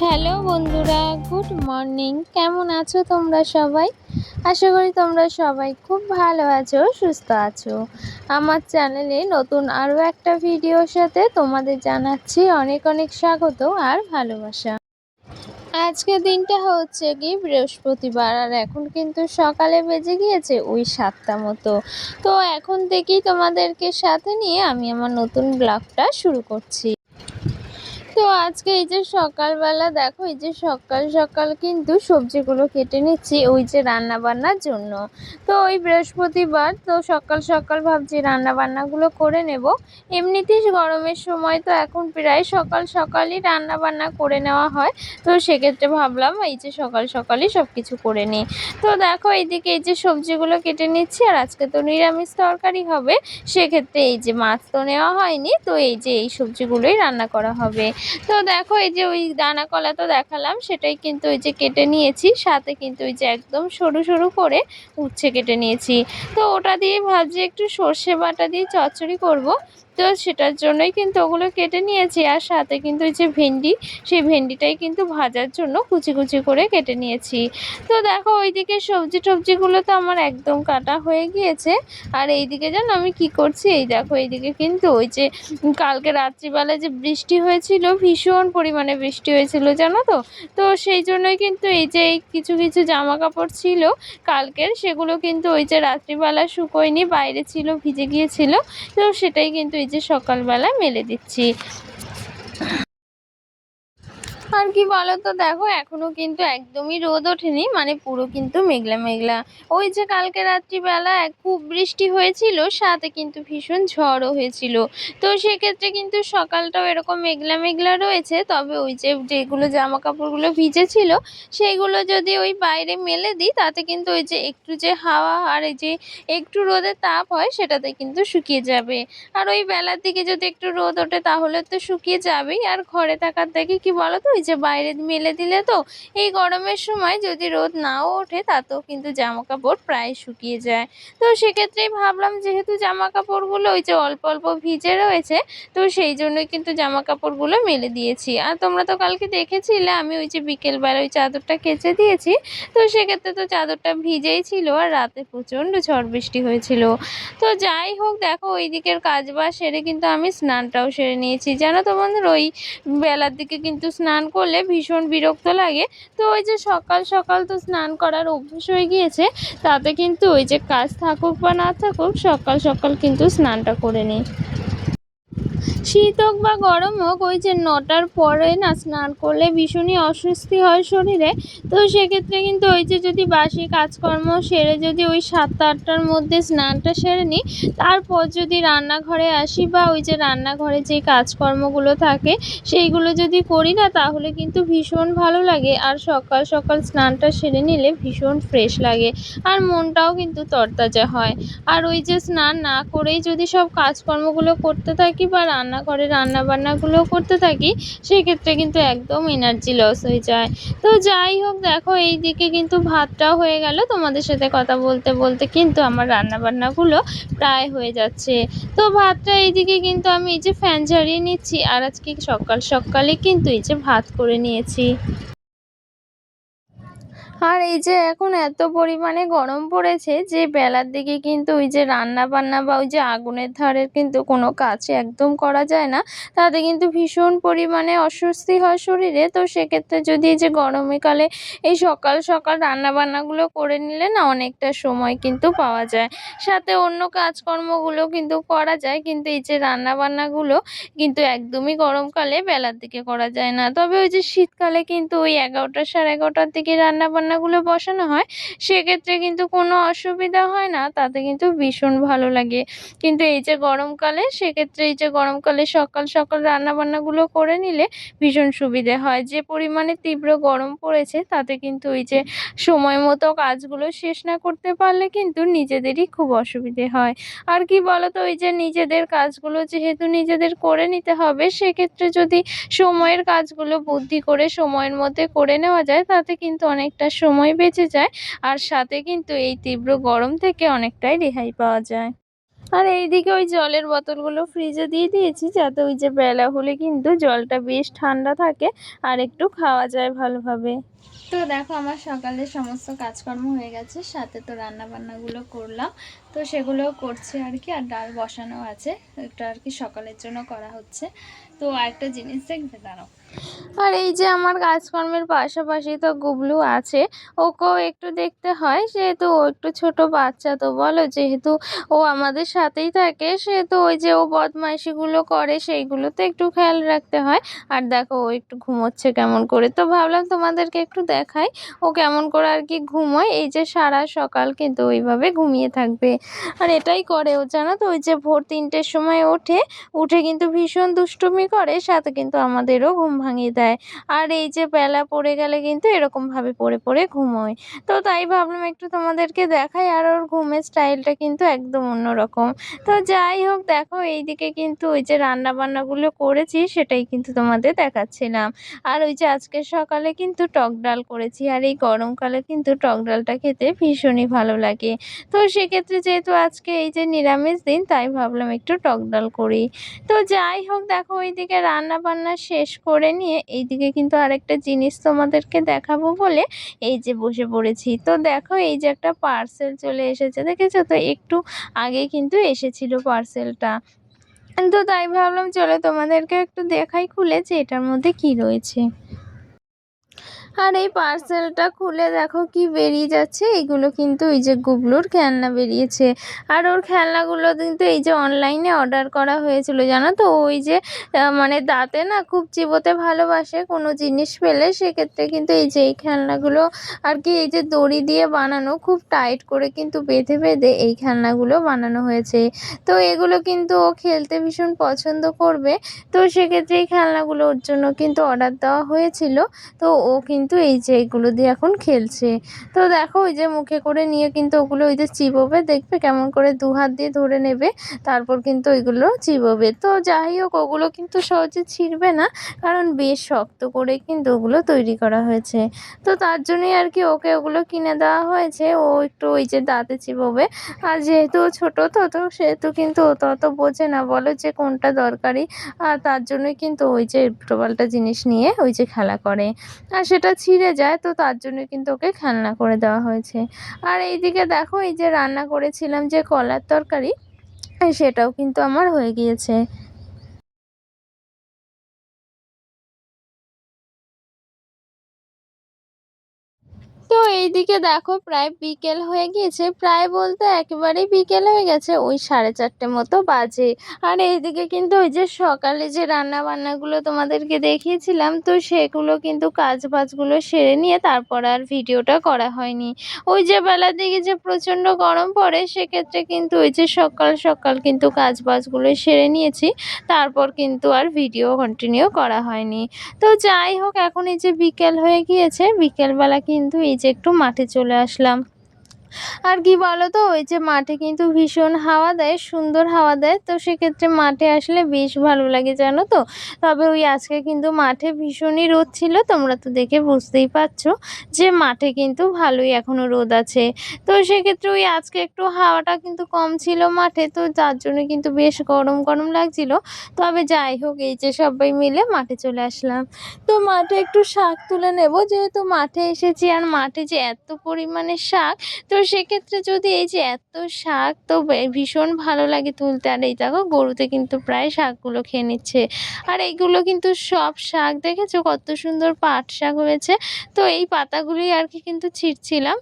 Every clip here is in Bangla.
হ্যালো বন্ধুরা, গুড মর্নিং। কেমন আছো তোমরা সবাই? আশা করি তোমরা সবাই খুব ভালো আছো, সুস্থ আছো। আমার চ্যানেলে নতুন আরও একটা ভিডিওর সাথে তোমাদের জানাচ্ছি অনেক অনেক স্বাগত আর ভালোবাসা। আজকের দিনটা হচ্ছে কি, বৃহস্পতিবার, আর এখন কিন্তু সকালে বেজে গিয়েছে ওই সাতটা মতো। তো এখন থেকেই তোমাদেরকে সাথে নিয়ে আমি আমার নতুন ব্লগটা শুরু করছি। তো আজকে এই যে সকালবেলা দেখো, এই যে সকাল সকাল কিন্তু সবজিগুলো কেটে নিচ্ছি ওই যে রান্না বান্নার জন্য। তো ওই বৃহস্পতিবার তো সকাল সকাল ভাবছি রান্না বান্নাগুলো করে নেব। এমনিতেই গরমের সময় তো এখন প্রায় সকাল সকালই রান্না বান্না করে নেওয়া হয়। তো সেক্ষেত্রে ভাবলাম এই যে সকাল সকালই সব কিছু করে নিই। তো দেখো এইদিকে এই যে সবজিগুলো কেটে নিচ্ছি, আর আজকে তো নিরামিষ তরকারি হবে। সেক্ষেত্রে এই যে মাছ তো নেওয়া হয়নি, তো এই যে এই সবজিগুলোই রান্না করা হবে। তো দেখো, এই যে ওই দানা কলা তো দেখালাম, সেটাই কিন্তু ওই যে কেটে নিয়েছি, সাথে কিন্তু ওই যে একদম সরু সরু করে উচ্ছে কেটে নিয়েছি। তো ওটা দিয়ে ভাবছি একটু সর্ষে বাটা দিয়ে চচ্চড়ি করব তো সেটার জন্যই কিন্তু ওগুলো কেটে নিয়েছি। আর সাথে কিন্তু ওই যে ভেন্ডি, সেই ভেন্ডিটাই কিন্তু ভাজার জন্য কুচি কুচি করে কেটে নিয়েছি। তো দেখো, ওইদিকে সবজি টবজিগুলো তো আমার একদম কাটা হয়ে গিয়েছে। আর এইদিকে জানো আমি কি করছি? এই দেখো, এইদিকে কিন্তু ওই যে কালকে রাত্রিবেলা যে বৃষ্টি হয়েছিল, ভীষণ পরিমাণে বৃষ্টি হয়েছিল, জানো তো? তো সেই জন্যই কিন্তু এই যে এই কিছু কিছু জামা কাপড় ছিল, কালকের সেগুলো কিন্তু ওই যে রাত্রিবেলা শুকোয়নি, বাইরে ছিল, ভিজে গিয়েছিল। তো সেটাই কিন্তু এই যে সকালবেলা মেলে দিচ্ছি আর কি বলো তো দেখো, এখনও কিন্তু একদমই রোদ ওঠেনি মানে পুরো কিন্তু মেঘলা মেঘলা। ওই যে কালকে রাত্রিবেলা খুব বৃষ্টি হয়েছিল, সাথে কিন্তু ভীষণ ঝড়ও হয়েছিল। তো সেক্ষেত্রে কিন্তু সকালটাও এরকম মেঘলা মেঘলা রয়েছে, তবে ওই যে যেগুলো জামা কাপড়গুলো ভিজেছিল, সেইগুলো যদি ওই বাইরে মেলে দিই, তাতে কিন্তু ওই যে একটু যে হাওয়া আর এই যে একটু রোদের তাপ হয়, সেটাতে কিন্তু শুকিয়ে যাবে। আর ওই বেলার দিকে যদি একটু রোদ ওঠে, তাহলে তো শুকিয়ে যাবেই। আর ঘরে থাকার থেকে কি বলো তো ওই যে বাইরে মেলে দিলে তো এই গরমের সময় যদি রোদ নাও ওঠে তাতেও কিন্তু জামা কাপড় প্রায় শুকিয়ে যায়। তো সেক্ষেত্রেই ভাবলাম যেহেতু জামা কাপড়গুলো ওই যে অল্প অল্প ভিজে রয়েছে, তো সেই জন্যই কিন্তু জামা কাপড়গুলো মেলে দিয়েছি। আর তোমরা তো কালকে দেখেছিলে আমি ওই যে বিকেলবেলা ওই চাদরটা কেচে দিয়েছি, তো সেক্ষেত্রে তো চাদরটা ভিজেই ছিল আর রাতে প্রচণ্ড ঝড় বৃষ্টি হয়েছিল। তো যাই হোক দেখো ওই দিকের কাজ বাজ সেরে কিন্তু আমি স্নানটাও সেরে নিয়েছি। জানো তোমাদের ওই বেলার দিকে কিন্তু স্নান করলে ভীষণ বিরক্ত লাগে। তো ওই যে সকাল সকাল তো স্নান করার অভ্যেস হয়ে গিয়েছে, তাতে কিন্তু ওই যে কাজ থাকুক বা না থাকুক, সকাল সকাল কিন্তু স্নানটা করে নিই। শীত হোক বা গরম হোক, ওই যে নটার পরে না স্নান করলে ভীষণই অস্বস্তি হয় শরীরে। তো সেক্ষেত্রে কিন্তু ওই যে যদি বাসি কাজকর্ম সেরে যদি ওই সাতটা আটটার মধ্যে স্নানটা সেরে নিই, তারপর যদি রান্নাঘরে আসি বা ওই যে রান্নাঘরে যে কাজকর্মগুলো থাকে, সেইগুলো যদি করি না, তাহলে কিন্তু ভীষণ ভালো লাগে। আর সকাল সকাল স্নানটা সেরে নিলে ভীষণ ফ্রেশ লাগে আর মনটাও কিন্তু তরতাজা হয়। আর ওই যে স্নান না করেই যদি সব কাজকর্মগুলো করতে থাকি বা রান্নাঘরে রান্নাবান্নাগুলোও করতে থাকি, সেক্ষেত্রে কিন্তু একদম এনার্জি লস হয়ে যায়। তো যাই হোক, দেখো এই দিকে কিন্তু ভাতটাও হয়ে গেল। তোমাদের সাথে কথা বলতে বলতে কিন্তু আমার রান্নাবান্নাগুলো প্রায় হয়ে যাচ্ছে। তো ভাতটা এইদিকে কিন্তু আমি এই যে ফ্যান ঝাড়িয়ে নিচ্ছি, আর আজকে সকাল সকালে কিন্তু এই যে ভাত করে নিয়েছি। আর এই যে এখন এত পরিমাণে গরম পড়েছে যে বেলার দিকে কিন্তু ওই যে রান্না বান্না বা ওই যে আগুনের ধারের কিন্তু কোনো কাজ একদম করা যায় না। তাতে কিন্তু ভীষণ পরিমাণে অস্বস্তি হয় শরীরে। তো সেক্ষেত্রে যদি এই যে গরমকালে এই সকাল সকাল রান্না বান্নাগুলো করে নিলে না অনেকটা সময় কিন্তু পাওয়া যায়। সাথে অন্য কাজকর্মগুলো কিন্তু করা যায়, কিন্তু এই যে রান্না বান্নাগুলো কিন্তু একদমই গরমকালে বেলার দিকে করা যায় না। তবে ওই যে শীতকালে কিন্তু ওই এগারোটা সাড়ে এগারোটার দিকে রান্না রান্নাগুলো বসানো হয়, সেক্ষেত্রে কিন্তু কোনো অসুবিধা হয় না, তাতে কিন্তু ভীষণ ভালো লাগে। কিন্তু এই যে গরমকালে সেক্ষেত্রে এই যে গরমকালে সকাল সকাল রান্নাবান্নাগুলো করে নিলে ভীষণ সুবিধে হয়। যে পরিমাণে তীব্র গরম পড়েছে, তাতে কিন্তু ওই যে সময় মতো কাজগুলো শেষ না করতে পারলে কিন্তু নিজেদেরই খুব অসুবিধে হয়। আর কি বলতো, ওই যে নিজেদের কাজগুলো যেহেতু নিজেদের করে নিতে হবে, সেক্ষেত্রে যদি সময়ের কাজগুলো বুদ্ধি করে, সময়ের মধ্যে করে নেওয়া যায়, তাতে কিন্তু অনেকটা সময় বেঁচে যায়, আর সাথে কিন্তু এই তীব্র গরম থেকে অনেকটাই রেহাই পাওয়া যায়। আর এইদিকে ওই জলের বোতলগুলো ফ্রিজে দিয়ে দিয়েছি, যাতে ওই যে বেলা হলে কিন্তু জলটা বেশ ঠান্ডা থাকে আর একটু খাওয়া যায় ভালোভাবে। তো দেখো, আমার সকালে সমস্ত কাজকর্ম হয়ে গেছে, সাথে তো রান্নাবান্নাগুলো করলাম। তো সেগুলো করছে আর কি আর ডাল বসানো আছে, এটা আর কি সকালের জন্য করা হচ্ছে। তো আরেকটা জিনিস দেখবে, দাঁড়াও। আর এই যে আমার কাজকর্মের পাশাপাশি তো গুবলু আছে, ওকেও একটু দেখতে হয়, সেহেতু ও একটু ছোট বাচ্চা তো বলো, যেহেতু ও আমাদের সাথেই থাকে, সেহেতু ওই যে ও বদমাইশিগুলো করে, সেইগুলোতে একটু খেয়াল রাখতে হয়। আর দেখো, ও একটু ঘুমোচ্ছে কেমন করে, তো ভাবলাম তোমাদেরকে একটু দেখাই, ও কেমন করে আর কি ঘুমোয়, এই যে সারা সকাল কিন্তু ওইভাবে ঘুমিয়ে থাকবে। আর এটাই করে ও, জানো তো? ওই যে ভোর তিনটের সময় ওঠে, উঠে কিন্তু ভীষণ দুষ্টুমি করে, সাথে কিন্তু আমাদেরও ঘুম ভাঙিয়ে দেয়। আর এই যে বেলা পড়ে গেলে কিন্তু এরকমভাবে পড়ে পড়ে ঘুমোয়। তো তাই ভাবলাম একটু তোমাদেরকে দেখাই, আর ওর ঘুমের স্টাইলটা কিন্তু একদম অন্যরকম। তো যাই হোক, দেখো এইদিকে কিন্তু ওই যে রান্না বান্নাগুলো করেছি, সেটাই কিন্তু তোমাদের দেখাচ্ছিলাম। আর ওই যে আজকে সকালে কিন্তু টক ডাল করেছি, আর এই গরমকালে কিন্তু টক ডালটা খেতে ভীষণই ভালো লাগে। তো সেক্ষেত্রে যেহেতু আজকে এই যে নিরামিষ দিন, তাই ভাবলাম একটু টক ডাল করি। তো যাই হোক, দেখো ওইদিকে রান্না বান্না শেষ করে নিয়ে এইদিকে কিন্তু আরেকটা জিনিস তোমাদেরকে দেখাবো বলে এই যে বসে পড়েছি। তো দেখো এই যে একটা পার্সেল চলে এসেছে, দেখেছ? তো একটু আগে কিন্তু এসেছিল পার্সেলটা তো তাই ভাবলাম, চলো তোমাদেরকে একটু দেখাই খুলে যে এটার মধ্যে কি রয়েছে। আর এই পার্সেলটা খুলে দেখো কি বেরিয়ে যাচ্ছে। এইগুলো কিন্তু এই যে গুবলুর খেলনা বেরিয়েছে। আর ওর খেলনাগুলো কিন্তু এই যে অনলাইনে অর্ডার করা হয়েছিল, জানো তো? ওই যে মানে দাঁতে না খুব চিবোতে ভালোবাসে, কোনো জিনিস পেলে সেক্ষেত্রে কিন্তু এই যে এই খেলনাগুলো আর কি এই যে দড়ি দিয়ে বানানো, খুব টাইট করে কিন্তু বেঁধে বেঁধে এই খেলনাগুলো বানানো হয়েছে। তো এগুলো কিন্তু ও খেলতে ভীষণ পছন্দ করবে। তো সেক্ষেত্রে এই খেলনাগুলো ওর জন্য কিন্তু অর্ডার দেওয়া হয়েছিল। তো ও কিন্তু এই যে এগুলো দিয়ে এখন খেলছে। তো দেখো ওই যে মুখে করে নিয়ে কিন্তু ওগুলো ওই যে চিবোবে, দেখবে কেমন করে দু হাত দিয়ে ধরে নেবে, তারপর কিন্তু ওইগুলো চিবোবে। তো যাই হোক, ওগুলো কিন্তু সহজে ছিঁড়বে না, কারণ বেশ শক্ত করে কিন্তু ওগুলো তৈরি করা হয়েছে। তো তার জন্যই আর কি ওকে ওগুলো কিনে দেওয়া হয়েছে। ও একটু ওই যে দাঁতে চিবোবে। আর যেহেতু ও ছোটো, তো তো সেহেতু কিন্তু ও তো অত বোঝে না, বলো যে কোনটা দরকারি। আর তার জন্যই কিন্তু ওই যে উল্টোপাল্টা জিনিস নিয়ে ওই যে খেলা করে। আর সেটা ছিঁড়ে যায়, তো তার জন্য কিন্তু ওকে খেলনা করে দেওয়া হয়েছে। আর এইদিকে দেখো, এই যে রান্না করেছিলাম যে কলার তরকারি, সেটাও কিন্তু আমার হয়ে গিয়েছে। তো এইদিকে দেখো প্রায় বিকেল হয়ে গিয়েছে। প্রায় বলতে একেবারেই বিকেল হয়ে গেছে, ওই সাড়ে চারটে মতো বাজে। আর এইদিকে কিন্তু ওই যে সকালে যে রান্না বান্নাগুলো তোমাদেরকে দেখিয়েছিলাম, তো সেগুলো কিন্তু কাজ বাজগুলো সেরে নিয়ে তারপর আর ভিডিওটা করা হয়নি। ওই যে বেলার দিকে যে প্রচণ্ড গরম পড়ে, সেক্ষেত্রে কিন্তু ওই যে সকাল সকাল কিন্তু কাজ বাজগুলো সেরে নিয়েছি, তারপর কিন্তু আর ভিডিও কন্টিনিউ করা হয়নি। তো যাই হোক, এখন এই যে বিকেল হয়ে গিয়েছে, বিকেলবেলা কিন্তু এই যে একটু মাঠে চলে আসলাম। আর কি বলো তো ওই যে মাঠে কিন্তু ভীষণ হাওয়া দেয়, সুন্দর হাওয়া দেয়। তো সেক্ষেত্রে মাঠে আসলে বেশ ভালো লাগে, জানো তো? তবে ওই আজকে কিন্তু মাঠে ভীষণই রোদ ছিল, তোমরা তো দেখে বুঝতেই পারছ যে মাঠে কিন্তু ভালোই এখনও রোদ আছে। তো সেক্ষেত্রে ওই আজকে একটু হাওয়াটা কিন্তু কম ছিল মাঠে, তো যার জন্য কিন্তু বেশ গরম গরম লাগছিল। তবে যাই হোক, এই যে সবাই মিলে মাঠে চলে আসলাম। তো মাঠে একটু শাক তুলে নেব, যেহেতু মাঠে এসেছি, আর মাঠে যে এত পরিমাণে শাক, তো সেক্ষেত্রে যদি এই যে এত শাক তো ভীষণ ভালো লাগে তুলতে। আর এই দেখো গরুতে কিন্তু প্রায় শাকগুলো খেয়ে নিচ্ছে। আর এইগুলো কিন্তু সব শাক, দেখেছ কত সুন্দর পাট শাক হয়েছে? তো এই পাতাগুলি আর কি কিন্তু ছিঁড়ছিলাম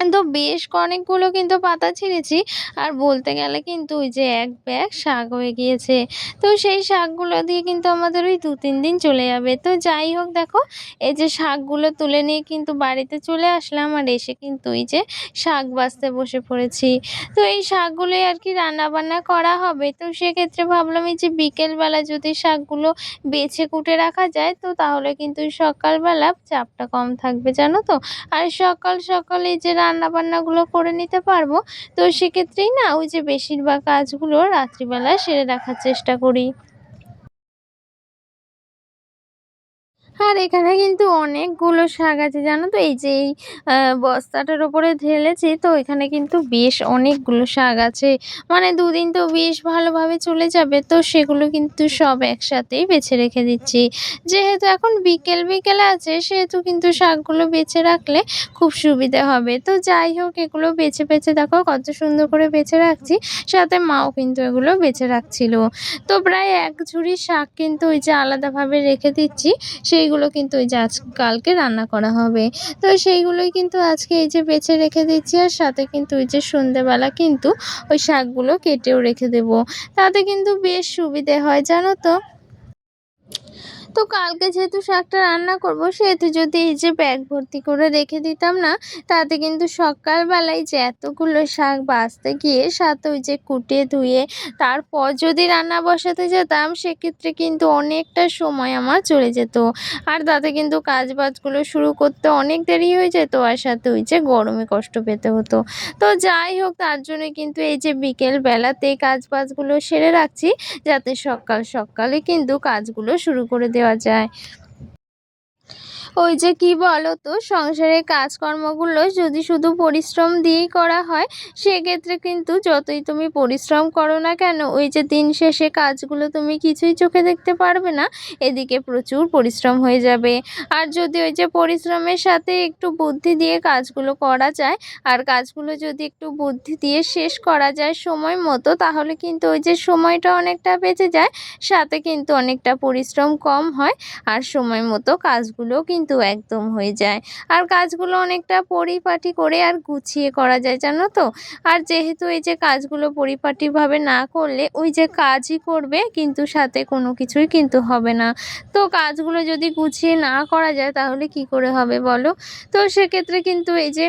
তো বেশ অনেকগুলো কিন্তু পাতা ছিঁড়েছি। আর বলতে গেলে কিন্তু ওই যে এক ব্যাগ শাক হয়ে গিয়েছে। তো সেই শাকগুলো দিয়ে কিন্তু আমাদের ওই দু তিন দিন চলে যাবে। তো যাই হোক দেখো, এই যে শাকগুলো তুলে নিয়ে কিন্তু বাড়িতে চলে আসলাম আর এসে কিন্তু এই যে শাক বাছতে বসে পড়েছি। তো এই শাকগুলোই আর কি রান্না বান্না করা হবে। তো সেক্ষেত্রে ভাবলাম এই যে বিকেলবেলা যদি শাকগুলো বেছে কুটে রাখা যায়, তো তাহলে কিন্তু সকালবেলা চাপটা কম থাকবে, জানো তো? আর সকাল সকাল এই যে রান্না বান্নাগুলো করে নিতে পারব। তো সেক্ষেত্রেই না, ওই যে বেশিরভাগ কাজগুলো রাত্রিবেলা সেরে রাখার চেষ্টা করি। আর এখানে কিন্তু অনেকগুলো শাক আছে, জানো তো? এই যে এই বস্তাটার ওপরে ঢেলেছি, তো এখানে কিন্তু বেশ অনেকগুলো শাক আছে। মানে দুদিন তো বেশ ভালোভাবে চলে যাবে, তো সেগুলো কিন্তু সব একসাথেই বেছে রেখে দিচ্ছি। যেহেতু এখন বিকেল বিকেল আছে, সেহেতু কিন্তু শাকগুলো বেছে রাখলে খুব সুবিধা হবে। তো যাই হোক, এগুলো বেছে বেছে দেখো কত সুন্দর করে বেছে রাখছি, সাথে মাও কিন্তু এগুলো বেছে রাখছিল। তো প্রায় এক ঝুড়ি শাক কিন্তু ওই যে আলাদাভাবে রেখে দিচ্ছি সেইগুলো কিন্তু ওই যে আজ কালকে রান্না করা হবে। তো সেইগুলোই কিন্তু আজকে এই যে বেছে রেখে দিচ্ছি আর সাথে কিন্তু ওই যে সন্ধেবেলা কিন্তু ওই শাকগুলো কেটেও রেখে দেব। তাতে কিন্তু বেশ সুবিধে হয়, জানো তো? তো কালকে যেহেতু শাকটা রান্না করব, সেহেতু যদি এই যে ব্যাগ ভর্তি করে রেখে দিতাম না, তাতে কিন্তু সকালবেলায় যে এতগুলো শাক বাঁচতে গিয়ে সাথে ওই যে কুটে ধুয়ে তারপর যদি রান্না বসাতে যেতাম, সেক্ষেত্রে কিন্তু অনেকটা সময় আমার চলে যেত। আর তাতে কিন্তু কাজ বাজগুলো শুরু করতে অনেক দেরি হয়ে যেত, আর সাথে ওই যে গরমে কষ্ট পেতে হতো। তো যাই হোক, তার জন্য কিন্তু এই যে বিকেল বেলাতে কাজ বাজগুলো সেরে রাখছি, যাতে সকাল সকালে কিন্তু কাজগুলো শুরু করে দেওয়া যায়। ওই যে কি বলো তো, সংসারের কাজকর্মগুলো যদি শুধু পরিশ্রম দিয়েই করা হয়, সেক্ষেত্রে কিন্তু যতই তুমি পরিশ্রম করো না কেন, ওই যে দিন শেষে কাজগুলো তুমি কিছুই চোখে দেখতে পারবে না, এদিকে প্রচুর পরিশ্রম হয়ে যাবে। আর যদি ওই যে পরিশ্রমের সাথে একটু বুদ্ধি দিয়ে কাজগুলো করা যায়, আর কাজগুলো যদি একটু বুদ্ধি দিয়ে শেষ করা যায় সময় মতো, তাহলে কিন্তু ওই যে সময়টা অনেকটা বেঁচে যায়, সাথে কিন্তু অনেকটা পরিশ্রম কম হয়, আর সময় মতো কাজগুলো কিন্তু একদম হয়ে যায়। আর কাজগুলো অনেকটা পরিপাটি করে আর গুছিয়ে করা যায়, জানো তো? আর যেহেতু এই যে কাজগুলো পরিপাটিভাবে না করলে ওই যে কাজই করবে কিন্তু সাথে কোনো কিছুই কিন্তু হবে না। তো কাজগুলো যদি গুছিয়ে না করা যায় তাহলে কি করে হবে বলো? তো সেক্ষেত্রে কিন্তু এই যে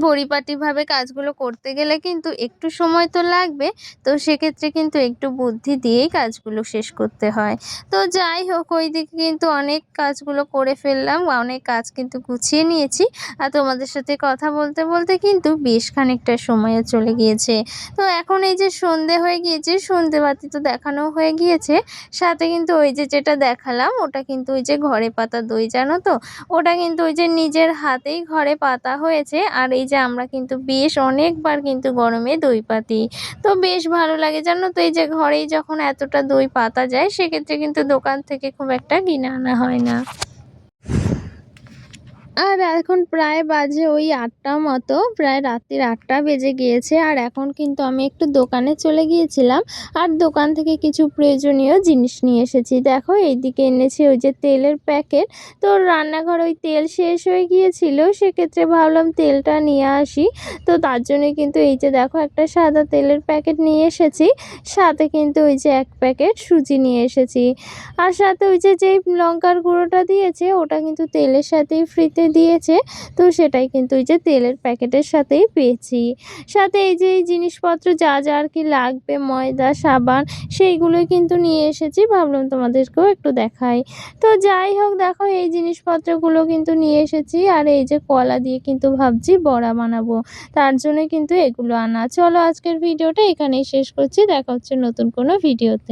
পরিপাটিভাবে কাজগুলো করতে গেলে কিন্তু একটু সময় তো লাগবে। তো সেক্ষেত্রে কিন্তু একটু বুদ্ধি দিয়েই কাজগুলো শেষ করতে হয়। তো যাই হোক ওই দিকে কিন্তু অনেক কাজগুলো করে ফেললাম, অনেক কাজ কিন্তু গুছিয়ে নিয়েছি। আর তোমাদের সাথে কথা বলতে বলতে কিন্তু বেশ খানিকটা সময়ও চলে গিয়েছে। তো এখন এই যে সন্ধে হয়ে গিয়েছে, সন্ধে বাতি তো দেখানো হয়ে গিয়েছে। সাথে কিন্তু ওই যে যেটা দেখালাম, ওটা কিন্তু ওই যে ঘরে পাতা দই, জানো তো? ওটা কিন্তু ওই যে নিজের হাতেই ঘরে পাতা হয়েছে। আর এই যে আমরা কিন্তু বেশ অনেকবার কিন্তু গরমে দই পাতি। তো বেশ ভালো লাগে, জানো তো? এই যে ঘরেই যখন এতটা দই পাতা যায়, সেক্ষেত্রে কিন্তু দোকান থেকে খুব একটা কিনে আনা হয় না। আর এখন প্রায় বাজে ওই আটটা মতো, প্রায় রাত্রির আটটা বেজে গিয়েছে। আর এখন কিন্তু আমি একটু দোকানে চলে গিয়েছিলাম আর দোকান থেকে কিছু প্রয়োজনীয় জিনিস নিয়ে এসেছি। দেখো এইদিকে এনেছি ওই যে তেলের প্যাকেট। তো রান্নাঘর ওই তেল শেষ হয়ে গিয়েছিল, সেক্ষেত্রে ভাবলাম তেলটা নিয়ে আসি। তো তার জন্য কিন্তু এই যে দেখো একটা সাদা তেলের প্যাকেট নিয়ে এসেছি, সাথে কিন্তু ওই যে এক প্যাকেট সুজি নিয়ে এসেছি। আর সাথে ওই যে যেই লঙ্কার গুঁড়োটা দিয়েছে, ওটা কিন্তু তেলের সাথেই ফ্রিতে দিয়েছে। তো সেটাই কিন্তু ওই যে তেলের প্যাকেটের সাথেই পেয়েছি। সাথে এই যে এই জিনিসপত্র যা যা আর কি লাগবে, ময়দা, সাবান, সেইগুলোই কিন্তু নিয়ে এসেছি। ভাবলাম তোমাদেরকেও একটু দেখাই। তো যাই হোক, দেখো এই জিনিসপত্রগুলো কিন্তু নিয়ে এসেছি। আর এই যে কলা দিয়ে কিন্তু ভাবছি বড়া বানাবো। তার জন্য কিন্তু এগুলো আনা। চলো আজকের ভিডিওটা এখানেই শেষ করছি। দেখা হচ্ছে নতুন কোনো ভিডিওতে।